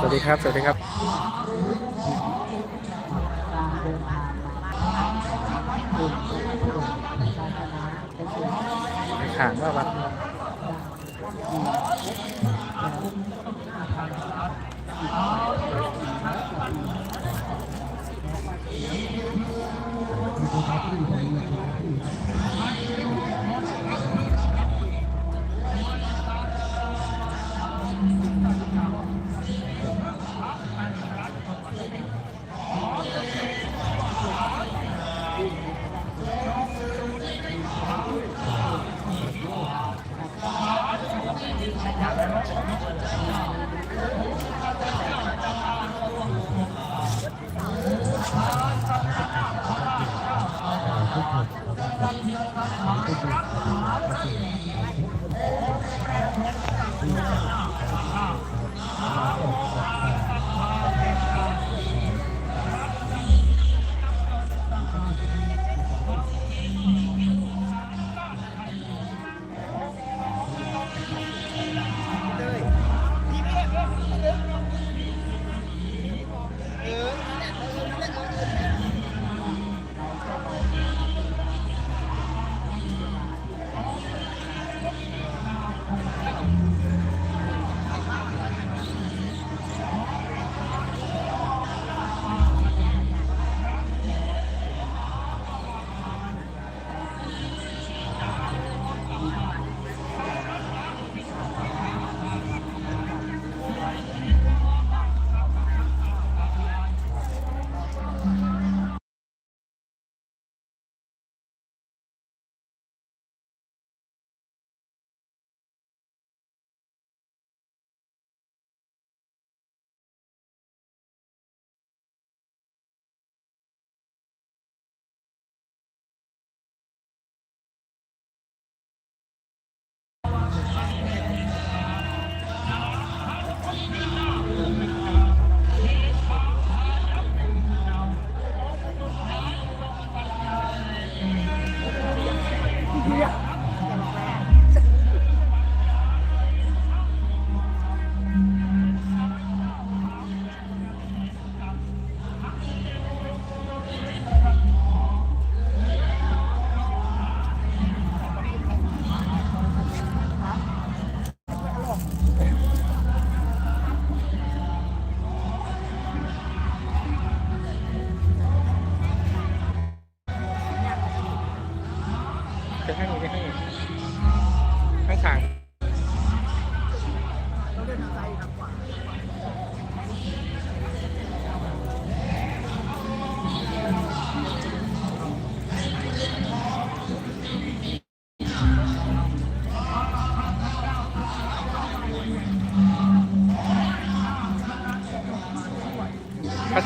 สวัสดีครับ สวัสดีครับ ขางว่าวัดอะให้จะให้ข้างขางพระ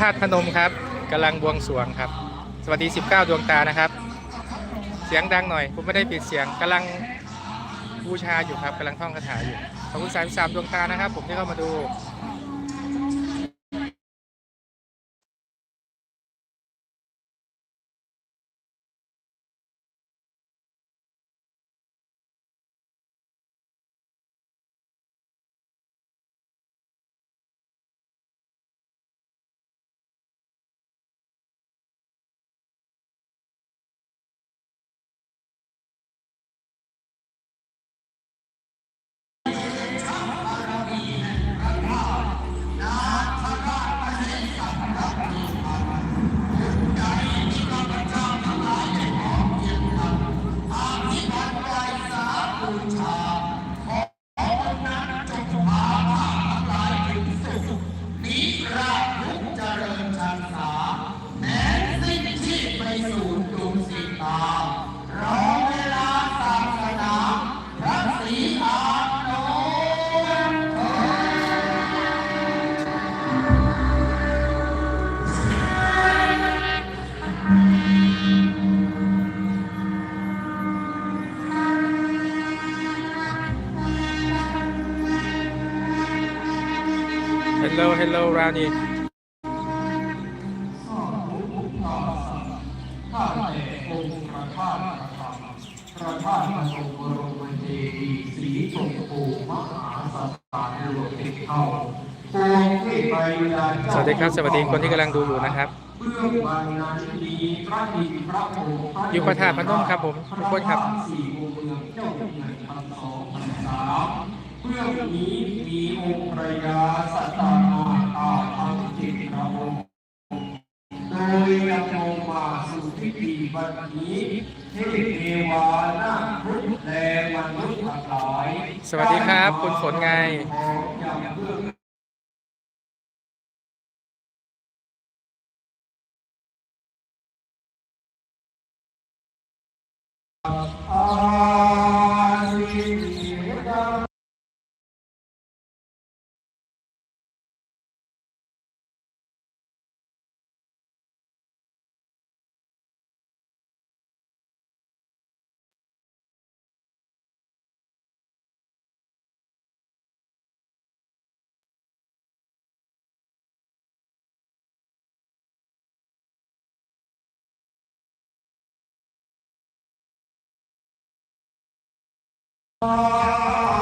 ธาตุพนมครับกำลังบวงสรวงครับ สวัสดี 19 ดวงตานะครับ เสียงดังหน่อย ผมไม่ได้ปิดเสียงกำลังบูชาอยู่ครับกำลังท่องคาถาอยู่ขอบคุณสามสามดวงตานะครับ ผมที่เข้ามาดู Hello, hello, Rani. สวัสดีครับ สวัสดีคนที่กำลังดูอยู่นะครับยู่ประธานพระนมครับผมทุกคนครับ เรื่องนี้มีองค์ประยาสัตนาตาทังจิตระองโดยนำองมาสู่พิธีวันนี้เทพเทวานาครุฑแลมนุษย์หลาย สวัสดีครับ คุณฝนไง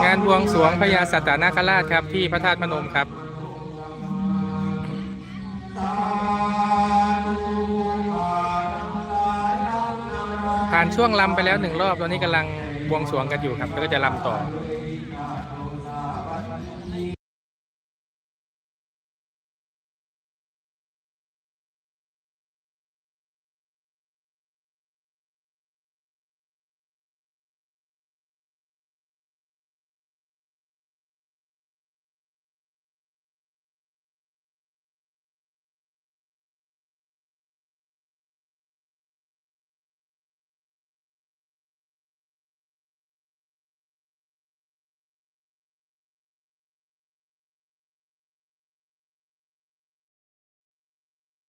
งานบวงสรวงพญาสัตนาคราชครับที่พระธาตุพนมครับ ผ่านช่วงลำไปแล้วหนึ่งรอบตอนนี้กำลังบวงสรวงกันอยู่ครับ แล้วก็จะลำต่อ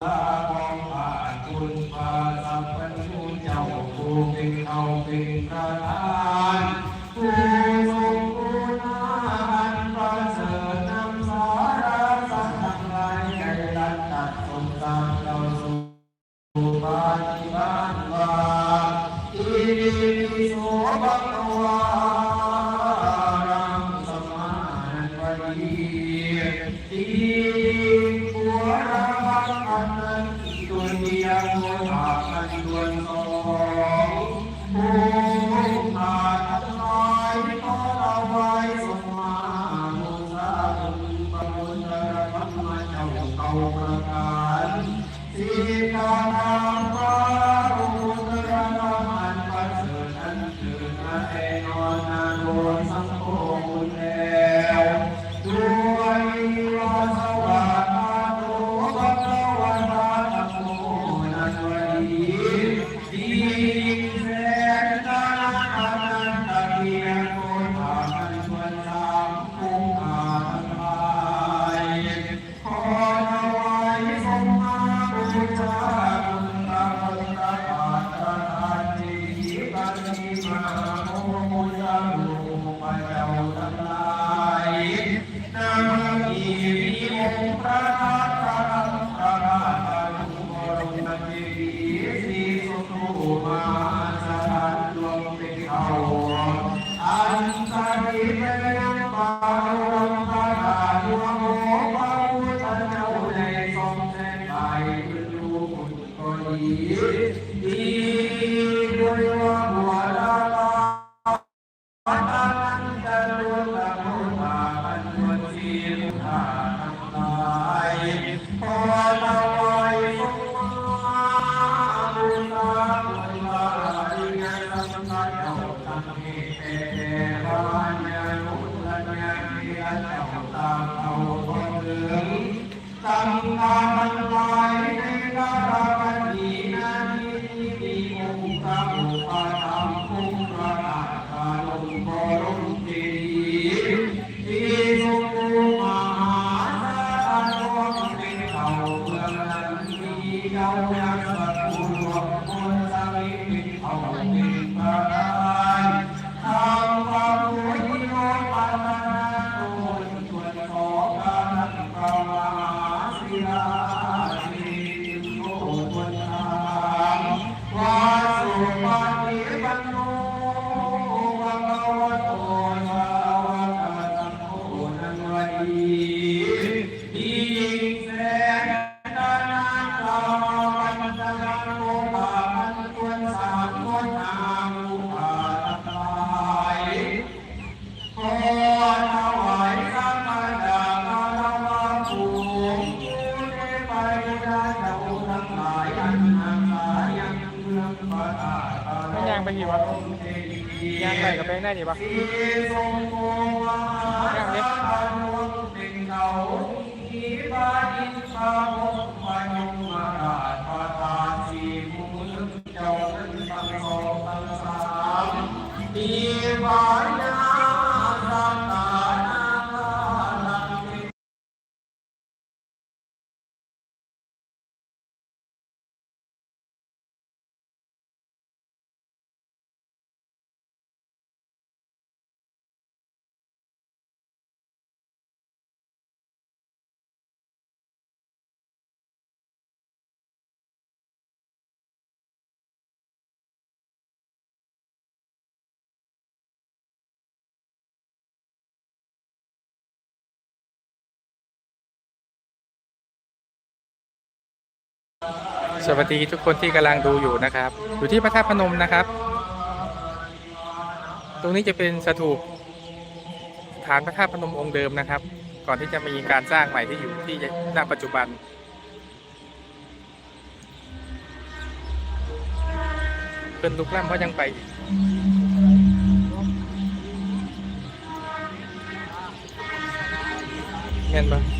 พะองค์อาจุณพาสัพพุเจ้าผู้เป็นเขาเป็นพระ Wow. my life. โสวัสดีทุกคนที่กำลังดูอยู่นะครับ อยู่ที่พระธาตุพนมนะครับ ตรงนี้จะเป็นสถูปฐานพระธาตุพนมองค์เดิมนะครับ ก่อนที่จะมีการสร้างใหม่ที่อยู่ที่ณปัจจุบันเป็นลุกล่ำเพราะยังไปอีกเงี้ยปะ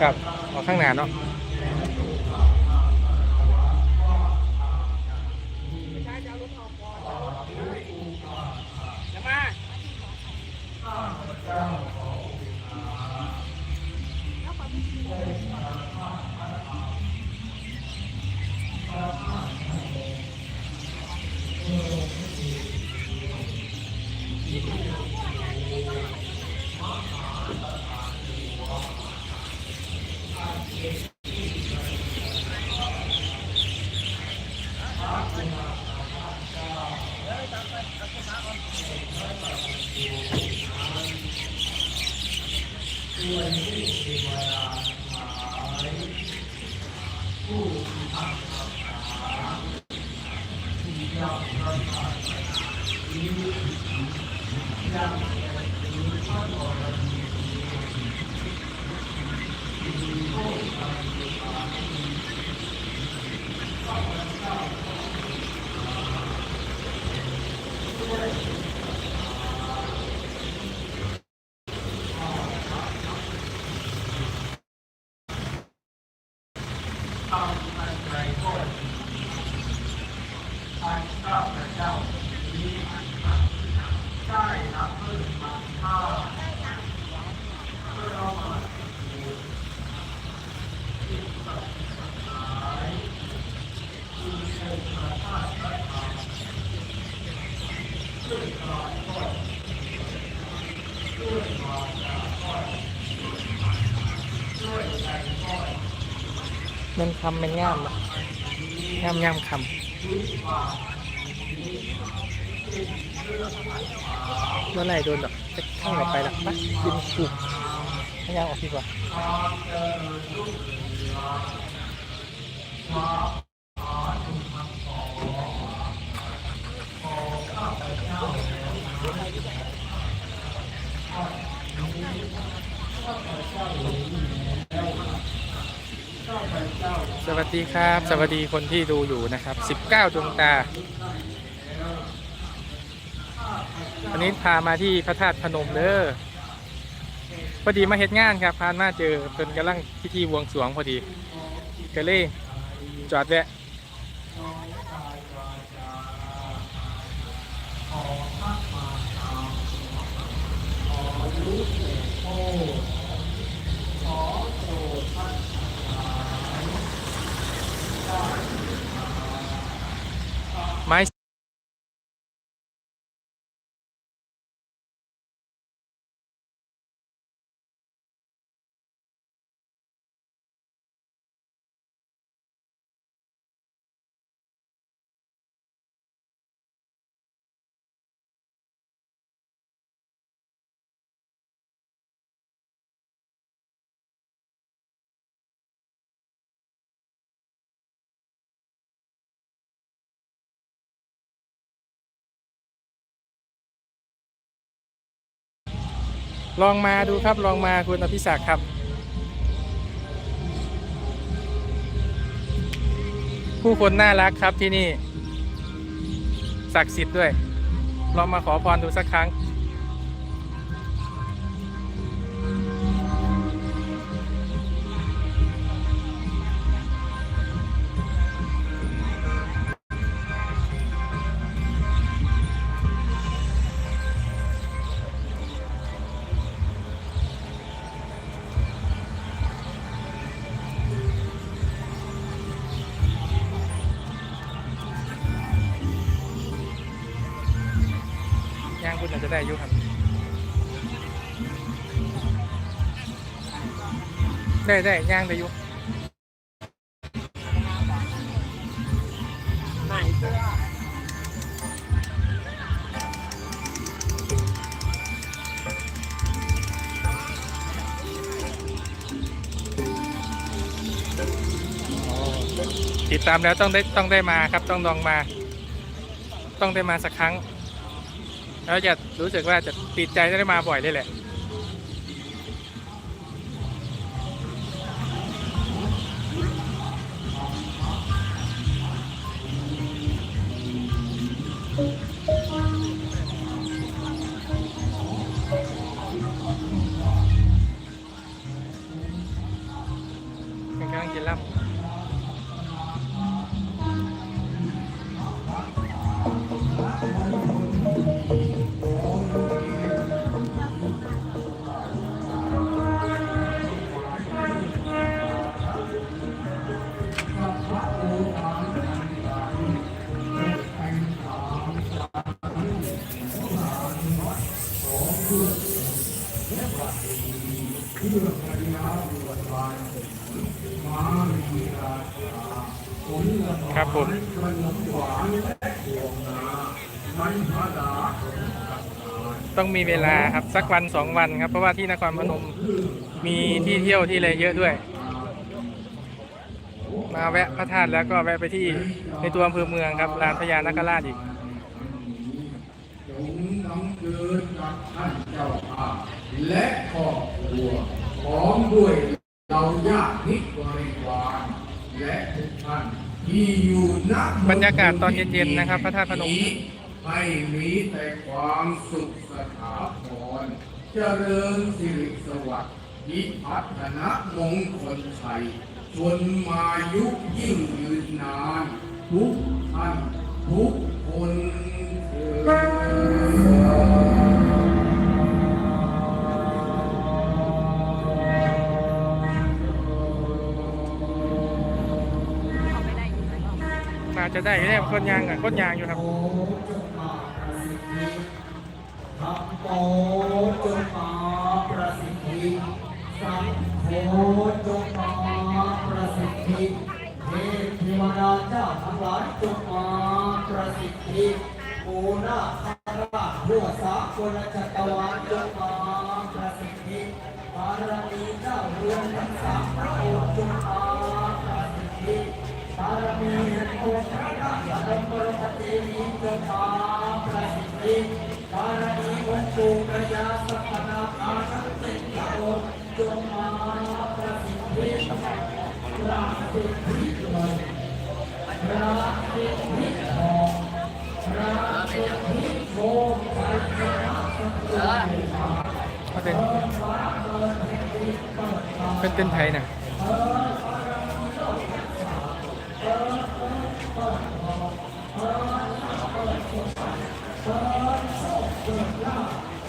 ครับออกข้างหน้าเนาะ O que é que você Thank you. มันคำมันง่ามอะง่ามง่ามคำ เมื่อไหร่โดนดอกจะข้างไหนไปละปะกินกูให้ย่างออกดีกว่าสวัสดีครับ สวัสดีคนที่ดูอยู่นะครับ 19 ดวงตา วันนี้พามาที่พระธาตุพนมเด้อพอดีมาเฮ็ดงานครับพานมาเจอเพิ่นกำลังพิธีบวงสรวงพอดีก็เลยจอดแวะไม้ ลองมาดูครับลองมาคุณอภิศักดิ์ครับ ผู้คนน่ารักครับที่นี่ ศักดิ์สิทธิ์ด้วย ลองมาขอพรดูสักครั้ง จะได้อายุครับได้ได้ย่างได้อายุติดตามแล้วต้องได้ต้องได้มาครับ ต้องลองมา ต้องได้มาสักครั้ง แล้วจะรู้สึกว่าจะติดใจจะได้มาบ่อยเลยแหละ ต้องมีเวลาครับสักวันสองวันครับ เพราะว่าที่นครพนมมีที่เที่ยวที่อะไรเยอะด้วย มาแวะพระธาตุแล้วก็แวะไปที่ในตัวอำเภอเมืองครับลานพญานาคราชอีกจงน้ำเกินกับท่านเจ้าภาพและครอบครัวพร้อมด้วยเราญาติมิตรบริวารและทุกท่านที่อยู่ณบรรยากาศตอนเย็นๆนะครับ พระธาตุพนม ให้มีแต่ความสุขสถาพร เจริญสิริสวัสดิ์พิพัฒนมงคลชัยจนมายุยิ่งยืนนาน ทุกท่านทุกคนเถิดาจะได้แน่คนยางอะคนยางอยู่ครับ โมจงมาประสิทธิสังโฆจงมาประสิทธิเทพเทวดาเจ้าทั้งหลายจงมาประสิทธิโอนาคาราหัวสากลจักรวาลจงมาประสิทธิบารมีเจ้าเรือนทั้งสามพระองค์จงมาประสิทธิบารมีแห่งองค์พระราชดำรงปฏิมีจงมา มีองค์ปู่พระยาสัพพนาคาทั้งสิบพระองค์จงมาประสิทธิพระสิทธิเงินพระสิทธิทองพระสิทธิโชคชัยชนะสักการะเขาเป็นเป็นเป็นไทยนะ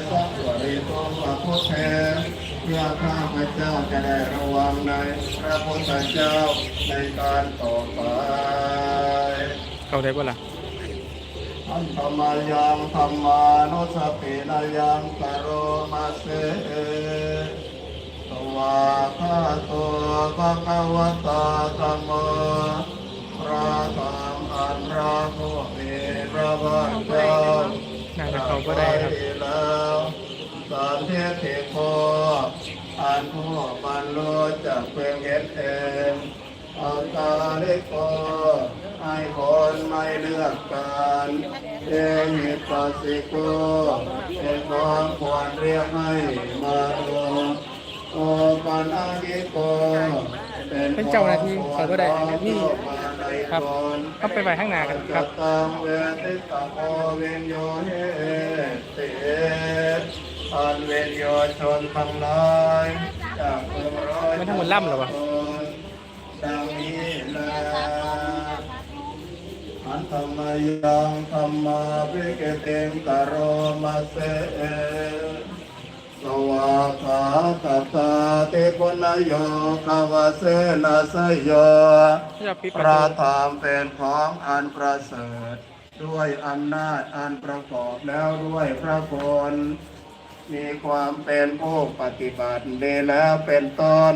งอาเรสัพวริโตพระพุทธเทเพื่อข้าพเจ้าจะได้ระวังในพระพุทธเจ้าในการต่อไปเข้าได้ปะล่ะอันธรรมายังธรรมานุสตินายังกโรมาเสสวาคาโตภะคะวะตาธัมโมพระธรรมอันพระผู้มีพระภาคเจ้าน่าจะเข้าก็ได้ครับตรัสไว้แล้ว สันเทติโกอันผู้บรรลุจากเพียงเห็นเองอาตาลิโกให้คนไม่เลือกกันเอหิปัสสิโกเป็นของควรเรียกให้มาดูโอปันอากิโกเป็นเป็นเจ้าหน้าที่เขาก็ได้ของนี่มาในครับตนเข้าไปไปข้างหน้ากันครับ ตังเวทิตาโพเวนโยเฮติอันเวนโยชนทั้งหลายจากเมืองร้อยมันทั้งหมดล่ำเหรอวะ ดังนี้แลอันธรรมยังธรรมาภิกเตงกโรมาเสสวาขาตตาเตปุณโยคาวาเสนาสยโยจะปิดพประระตูธรรมเป็นของอันประเสริฐ ด้วยอำนาจอันประกอบแล้วด้วยพระคุณ มีความเป็นผู้ปฏิบัติดีแล้วเป็นต้น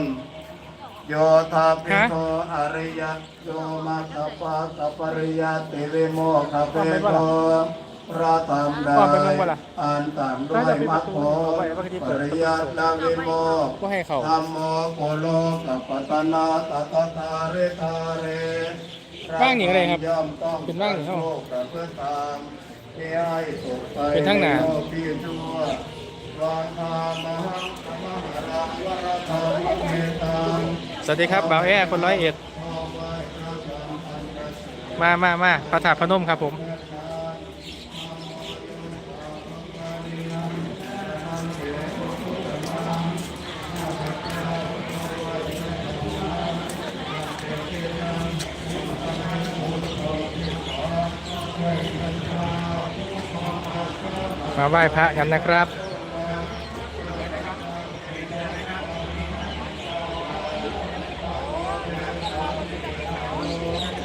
โยธาปิโตอริยโยมัคคปะกัปริยติวิโมคคเปโตพระธรรมใดอันต่างด้วยมรรคโผปริยัติและวิโมกขก็ให้เขาธัมโมโคโลกัปปตนาตตตาเรทาเรว่างหนีอะไรครับย่อมต้องเป็นว่างหนีเข้าโลกประพฤติตามที่ให้สุขไปเป็นทั้งหนา สวัสดีครับบ่าวแอ้คนร้อยเอ็ด มามามาประธาตุพนมครับผม มาไหว้พระกันนะครับ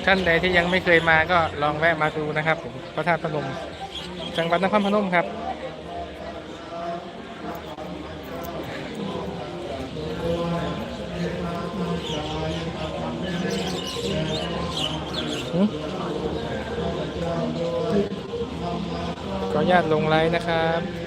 ท่านใดที่ยังไม่เคยมาก็ลองแวะมาดูนะครับผมพระธาตุพนมจังหวัดนครพนมครับขออนุญาตลงไลน์นะครับ